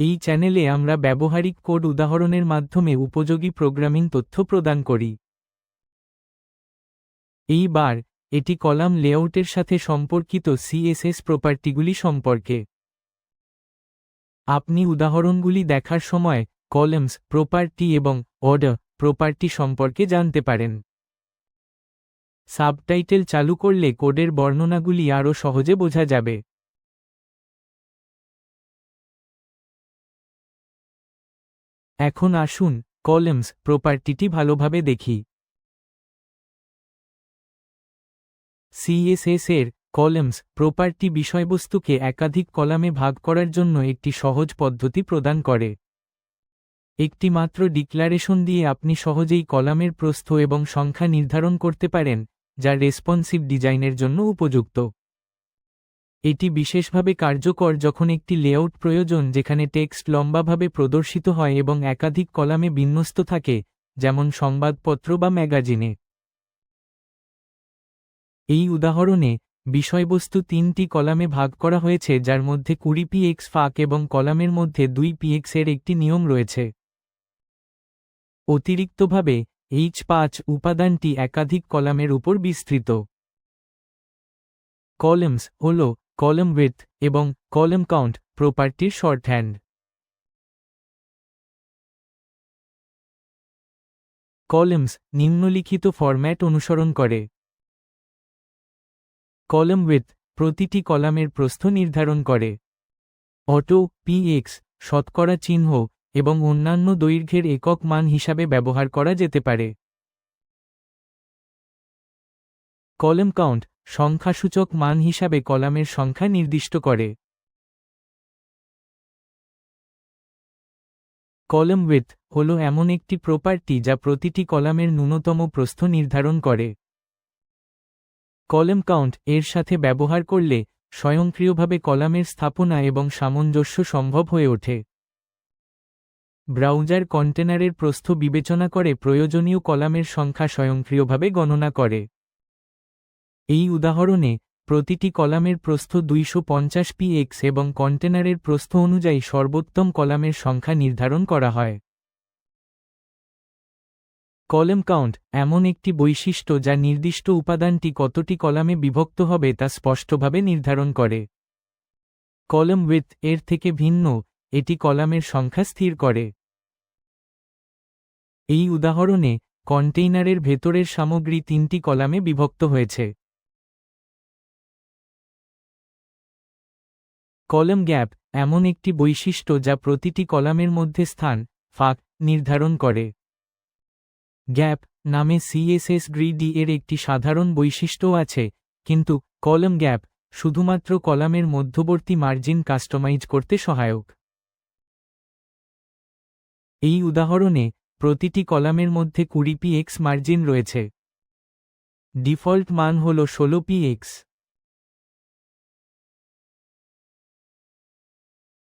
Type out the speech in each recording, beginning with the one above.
এই চ্যানেলে আমরা ব্যবহারিক কোড উদাহরণের মাধ্যমে উপযোগী প্রোগ্রামিং তথ্য প্রদান করি। এই বার এটি কলাম লেআউটের সাথে সম্পর্কিত সিএসএস প্রপার্টিগুলি সম্পর্কে। আপনি উদাহরণগুলি দেখার সময় কলামস, প্রপার্টি এবং অর্ডার প্রপার্টি সম্পর্কে জানতে পারেন। সাবটাইটেল চালু করলে কোডের বর্ণনাগুলি আরও সহজে বোঝা যাবে। এখন আসুন কলামস প্রপার্টিটি ভালোভাবে দেখি। সিএসএস এর কলামস প্রপার্টি বিষয়বস্তুকে একাধিক কলামে ভাগ করার জন্য একটি সহজ পদ্ধতি প্রদান করে। একটি মাত্র ডিক্লারেশন দিয়ে আপনি সহজেই কলামের প্রস্থ এবং সংখ্যা নির্ধারণ করতে পারেন, যা রেসপন্সিভ ডিজাইনের জন্য উপযুক্ত। এটি বিশেষভাবে কার্যকর যখন একটি লেআউট প্রয়োজন যেখানে টেক্সট লম্বাভাবে প্রদর্শিত হয় এবং একাধিক কলামে বিন্যস্ত থাকে, যেমন সংবাদপত্র বা ম্যাগাজিনে। এই উদাহরণে, বিষয়বস্তু তিনটি কলামে ভাগ করা হয়েছে যার মধ্যে কুড়ি পিএক্স ফাঁক এবং কলামের মধ্যে দুই পিএক্স এর একটি নিয়ম রয়েছে। অতিরিক্তভাবে, এইচ পাঁচ উপাদানটি একাধিক কলামের উপর বিস্তৃত। কলামস হল কলাম উইথ এবং কলম কাউন্ট প্রপার্টির শর্টহ্যান্ড কলামস নিম্নলিখিত ফরম্যাট অনুসরণ করে। কলম উইথ প্রতিটি কলামের প্রস্থ নির্ধারণ করে। অটো পিএক্স শতকরা চিহ্ন এবং অন্যান্য দৈর্ঘ্যের একক মান হিসাবে ব্যবহার করা যেতে পারে। কলম কাউন্ট সংখ্যাসূচক মান হিসাবে কলামের সংখ্যা নির্দিষ্ট করে। কলম উইথ হল এমন একটি প্রপার্টি যা প্রতিটি কলামের ন্যূনতম প্রস্থ নির্ধারণ করে। কলম কাউন্ট এর সাথে ব্যবহার করলে স্বয়ংক্রিয়ভাবে কলামের স্থাপনা এবং সামঞ্জস্য সম্ভব হয়ে ওঠে। ব্রাউজার কন্টেনারের প্রস্থ বিবেচনা করে প্রয়োজনীয় কলামের সংখ্যা স্বয়ংক্রিয়ভাবে গণনা করে। এই উদাহরণে, প্রতিটি কলামের প্রস্থ দুইশো পঞ্চাশ পিএক্স এবং কন্টেনারের প্রস্থ অনুযায়ী সর্বোত্তম কলামের সংখ্যা নির্ধারণ করা হয়। কলম কাউন্ট এমন একটি বৈশিষ্ট্য যা নির্দিষ্ট উপাদানটি কতটি কলামে বিভক্ত হবে তা স্পষ্টভাবে নির্ধারণ করে। কলম উইথ এর থেকে ভিন্ন, এটি কলামের সংখ্যা স্থির করে। এই উদাহরণে, কন্টেইনারের ভেতরের সামগ্রী তিনটি কলামে বিভক্ত হয়েছে। কলাম গ্যাপ এমন একটি বৈশিষ্ট্য যা প্রতিটি কলামের মধ্যে স্থান, ফাঁক নির্ধারণ করে। গ্যাপ নামে সিএসএস গ্রিডি এর একটি সাধারণ বৈশিষ্ট্য আছে, কিন্তু কলম গ্যাপ শুধুমাত্র কলামের মধ্যবর্তী মার্জিন কাস্টমাইজ করতে সহায়ক। এই উদাহরণে প্রতিটি কলামের মধ্যে কুড়ি পি এক্স মার্জিন রয়েছে। ডিফল্ট মান হল ষোলো পি এক্স।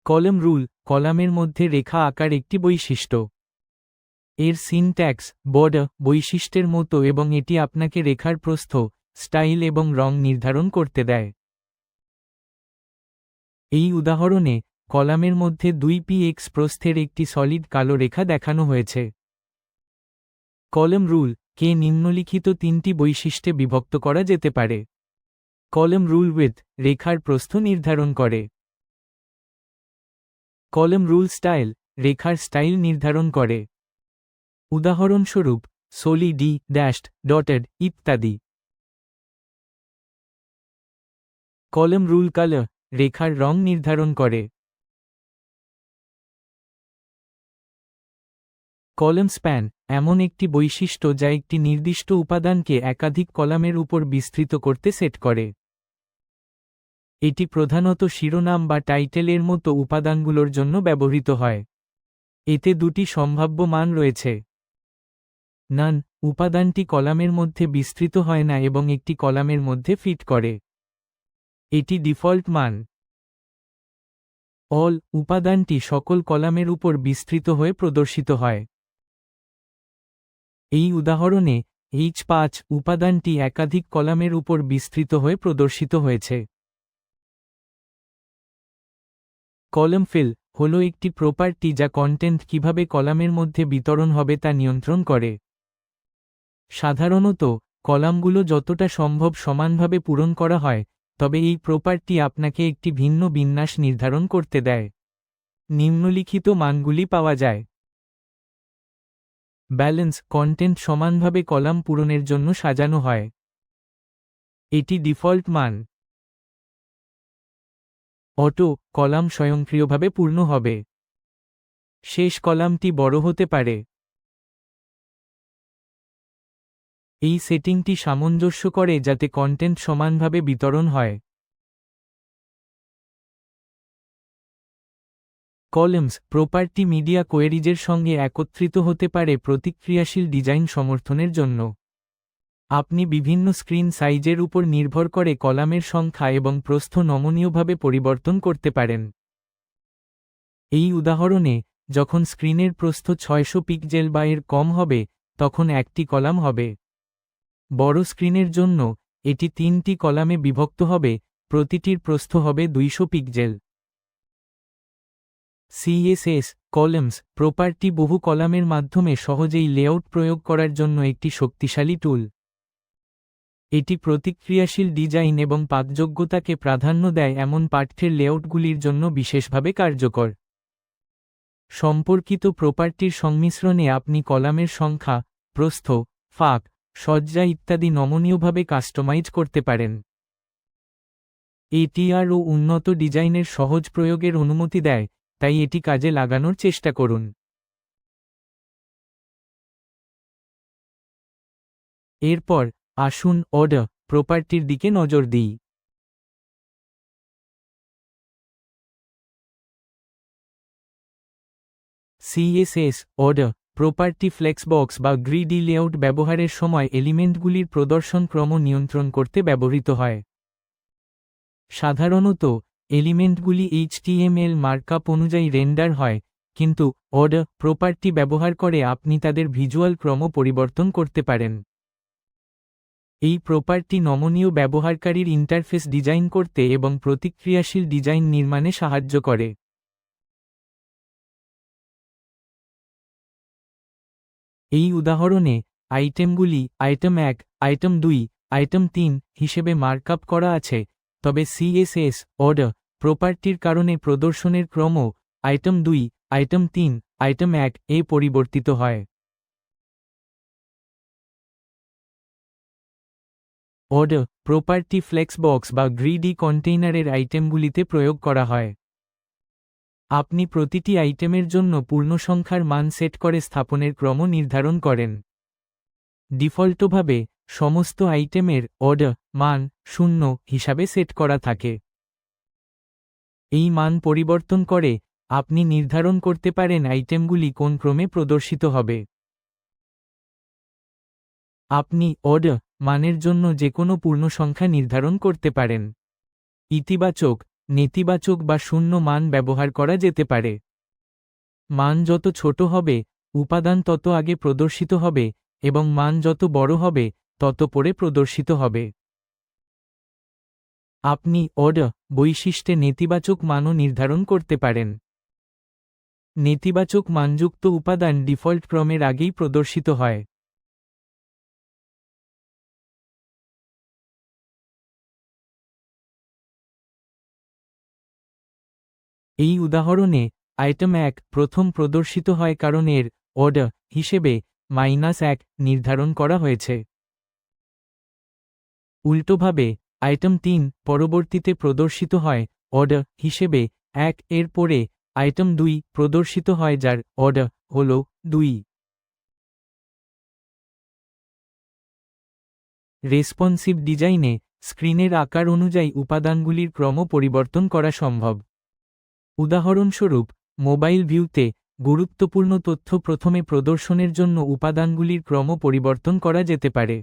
কলাম রুল, কলামের মধ্যে রেখা আকার একটি বৈশিষ্ট্য। এর সিনট্যাক্স বর্ডার বৈশিষ্ট্যের মতো এবং এটি আপনাকে রেখার প্রস্থ, স্টাইল এবং রং নির্ধারণ করতে দেয়। এই উদাহরণে, কলামের মধ্যে দুই পি এক্স প্রস্থের একটি সলিড কালো রেখা দেখানো হয়েছে। কলম রুল, কে নিম্নলিখিত তিনটি বৈশিষ্ট্যে বিভক্ত করা যেতে পারে। কলম রুল উইথ রেখার প্রস্থ নির্ধারণ করে। কলম রুল স্টাইল, রেখার স্টাইল নির্ধারণ করে। উদাহরণস্বরূপ, সোলি ডি ড্যাশড, ডটেড ইত্যাদি। কলম রুল কালার রেখার রং নির্ধারণ করে। কলম স্প্যান, এমন একটি বৈশিষ্ট্য যা একটি নির্দিষ্ট উপাদানকে একাধিক কলামের উপর বিস্তৃত করতে সেট করে। এটি প্রধানত শিরোনাম বা টাইটেলের মতো উপাদানগুলোর জন্য ব্যবহৃত হয়। এতে দুটি সম্ভাব্য মান রয়েছে। নান, উপাদানটি কলামের মধ্যে বিস্তৃত হয় না এবং একটি কলামের মধ্যে ফিট করে। এটি ডিফল্ট মান। অল, উপাদানটি সকল কলামের উপর বিস্তৃত হয়ে প্রদর্শিত হয়। এই উদাহরণে এইচ পাঁচ, উপাদানটি একাধিক কলামের উপর বিস্তৃত হয়ে প্রদর্শিত হয়েছে। কলম ফিল হল একটি প্রপার্টি যা কন্টেন্ট কীভাবে কলামের মধ্যে বিতরণ হবে তা নিয়ন্ত্রণ করে। সাধারণত, কলামগুলো যতটা সম্ভব সমানভাবে পূরণ করা হয়, তবে এই প্রপার্টি আপনাকে একটি ভিন্ন বিন্যাস নির্ধারণ করতে দেয়। নিম্নলিখিত মানগুলি পাওয়া যায়। ব্যালেন্স কন্টেন্ট সমানভাবে কলাম পূরণের জন্য সাজানো হয়। এটি ডিফল্ট মান। অটো, কলাম স্বয়ংক্রিয়ভাবে পূর্ণ হবে। শেষ কলামটি বড় হতে পারে। এই সেটিংটি সামঞ্জস্য করে যাতে কন্টেন্ট সমানভাবে বিতরণ হয়। কলমস প্রপার্টি মিডিয়া কোয়েরিজের সঙ্গে একত্রিত হতে পারে প্রতিক্রিয়াশীল ডিজাইন সমর্থনের জন্য। আপনি বিভিন্ন স্ক্রিন সাইজের উপর নির্ভর করে কলামের সংখ্যা এবং প্রস্থ নমনীয়ভাবে পরিবর্তন করতে পারেন। এই উদাহরণে, যখন স্ক্রিনের প্রস্থ ছয়শো পিকজেল বা এর কম হবে, তখন একটি কলাম হবে। বড় স্ক্রিনের জন্য, এটি তিনটি কলামে বিভক্ত হবে, প্রতিটির প্রস্থ হবে দুইশো পিকজেল সিএসএস, কলামস, প্রপার্টি বহু কলামের মাধ্যমে সহজেই লেআউট প্রয়োগ করার জন্য একটি শক্তিশালী টুল। এটি প্রতিক্রিয়াশীল ডিজাইন এবং পাকযোগ্যতাকে প্রাধান্য দেয় এমন পাঠ্যের লেআউটগুলির জন্য বিশেষভাবে কার্যকর। সম্পর্কিত প্রপার্টির সংমিশ্রণে আপনি কলামের সংখ্যা, প্রস্থ, ফাঁক, সজ্জা ইত্যাদি নমনীয়ভাবে কাস্টমাইজ করতে পারেন। এটি আরও উন্নত ডিজাইনের সহজ প্রয়োগের অনুমতি দেয়, তাই এটি কাজে লাগানোর চেষ্টা করুন। এরপর আসুন অর্ডার প্রপার্টির দিকে নজর দিই। সিএসএস অর্ডার প্রপার্টি ফ্লেক্সবক্স বা গ্রিডি লেআউট ব্যবহারের সময় এলিমেন্টগুলির প্রদর্শন ক্রম নিয়ন্ত্রণ করতে ব্যবহৃত হয়। সাধারণত এলিমেন্টগুলি এইচটিএমএল মার্কআপ অনুযায়ী রেন্ডার হয়, কিন্তু অর্ডার প্রপার্টি ব্যবহার করে আপনি তাদের ভিজুয়াল ক্রম পরিবর্তন করতে পারেন। এই প্রপার্টি নমনীয় ব্যবহারকারীর ইন্টারফেস ডিজাইন করতে এবং প্রতিক্রিয়াশীল ডিজাইন নির্মাণে সাহায্য করে। এই উদাহরণে আইটেমগুলি আইটেম এক আইটেম দুই আইটেম তিন হিসেবে মার্কআপ করা আছে, তবে সিএসএস অর্ডার প্রপার্টির কারণে প্রদর্শনের ক্রম আইটেম দুই আইটেম তিন আইটেম এক এ পরিবর্তিত হয়। অর্ডার প্রপার্টি ফ্লেক্সবক্স বা গ্রিডি কন্টেইনারের আইটেমগুলিতে প্রয়োগ করা হয়। আপনি প্রতিটি আইটেমের জন্য পূর্ণসংখ্যার মান সেট করে স্থাপনের ক্রম নির্ধারণ করেন। ডিফল্টভাবে, সমস্ত আইটেমের অর্ডার মান, শূন্য হিসাবে সেট করা থাকে। এই মান পরিবর্তন করে, আপনি নির্ধারণ করতে পারেন আইটেমগুলি কোন ক্রমে প্রদর্শিত হবে। আপনি অর্ডার মানের জন্য যে কোনো পূর্ণসংখ্যা নির্ধারণ করতে পারেন। ইতিবাচক, নেতিবাচক বা শূন্য মান ব্যবহার করা যেতে পারে। মান যত ছোট হবে, উপাদান তত আগে প্রদর্শিত হবে এবং মান যত বড় হবে, তত পরে প্রদর্শিত হবে। আপনি অর্ডার বৈশিষ্ট্যে নেতিবাচক মানও নির্ধারণ করতে পারেন। নেতিবাচক মানযুক্ত উপাদান ডিফল্ট ক্রমের আগেই প্রদর্শিত হয়। এই উদাহরণে আইটেম এক প্রথম প্রদর্শিত হয় কারণ এর অর্ডার হিসেবে মাইনাস এক নির্ধারণ করা হয়েছে। উল্টোভাবে আইটেম তিন পরবর্তীতে প্রদর্শিত হয় অর্ডার হিসেবে এক এর পরে আইটেম দুই প্রদর্শিত হয় যার অর্ডার হল দুই। রেসপন্সিভ ডিজাইনে স্ক্রিনের আকার অনুযায়ী উপাদানগুলির ক্রম পরিবর্তন করা সম্ভব। উদাহরণস্বরূপ, মোবাইল ভিউতে গুরুত্বপূর্ণ তথ্য প্রথমে প্রদর্শনের জন্য উপাদানগুলির ক্রম পরিবর্তন করা যেতে পারে।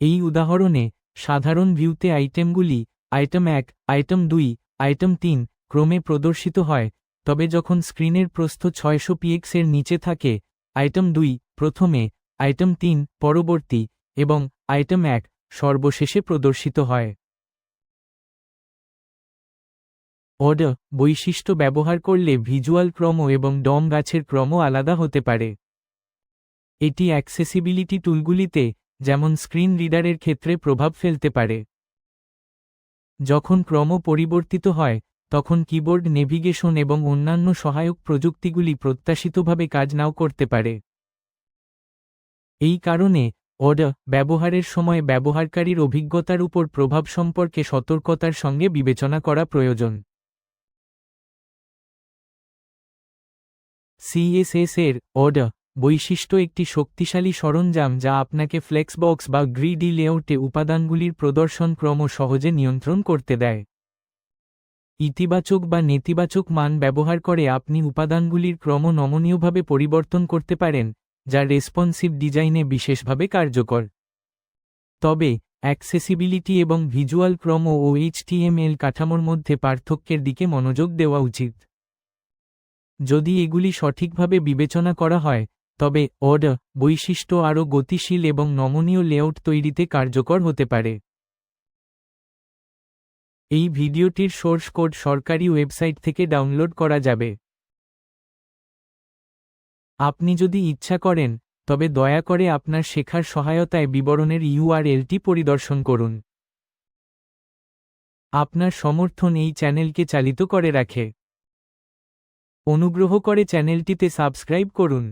এই উদাহরণে সাধারণ ভিউতে আইটেমগুলি আইটেম এক, আইটেম দুই, আইটেম তিন ক্রমে প্রদর্শিত হয়, তবে যখন স্ক্রিনের প্রস্থ ছয়শো পিএক্সের নিচে থাকে, আইটেম দুই প্রথমে আইটেম তিন, পরবর্তী, এবং আইটেম এক, সর্বশেষে প্রদর্শিত হয়। অর্ডার বৈশিষ্ট্য ব্যবহার করলে ভিজুয়াল ক্রম এবং ডম গাছের ক্রম আলাদা হতে পারে। এটি অ্যাক্সেসিবিলিটি টুলগুলিতে যেমন স্ক্রিন রিডারের ক্ষেত্রে প্রভাব ফেলতে পারে। যখন ক্রম পরিবর্তিত হয়, তখন কিবোর্ড নেভিগেশন এবং অন্যান্য সহায়ক প্রযুক্তিগুলি প্রত্যাশিতভাবে কাজ নাও করতে পারে। এই কারণে অর্ডার ব্যবহারের সময় ব্যবহারকারীর অভিজ্ঞতার উপর প্রভাব সম্পর্কে সতর্কতার সঙ্গে বিবেচনা করা প্রয়োজন। সিএসএস এর অর্ডার বৈশিষ্ট্য একটি শক্তিশালী সরঞ্জাম যা আপনাকে ফ্লেক্সবক্স বা গ্রিডি লেআউটে উপাদানগুলির প্রদর্শন ক্রম সহজে নিয়ন্ত্রণ করতে দেয়। ইতিবাচক বা নেতিবাচক মান ব্যবহার করে আপনি উপাদানগুলির ক্রম নমনীয়ভাবে পরিবর্তন করতে পারেন যা রেসপন্সিভ ডিজাইনে বিশেষভাবে কার্যকর। তবে, অ্যাক্সেসিবিলিটি এবং ভিজুয়াল ক্রম ও এইচটিএমএল কাঠামোর মধ্যে পার্থক্যের দিকে মনোযোগ দেওয়া উচিত। যদি এগুলি সঠিকভাবে বিবেচনা করা হয়, তবে অর্ডার বৈশিষ্ট্য আরও গতিশীল এবং নমনীয় লেআউট তৈরিতে কার্যকর হতে পারে। এই ভিডিওটির সোর্স কোড সরকারি ওয়েবসাইট থেকে ডাউনলোড করা যাবে। আপনি যদি ইচ্ছা করেন, তবে দয়া করে আপনার শেখার সহায়তায় বিবরণের ইউআরএলটি পরিদর্শন করুন। আপনার সমর্থন এই চ্যানেলকে চালিত করে রাখে। অনুগ্রহ করে চ্যানেলটিতে সাবস্ক্রাইব করুন।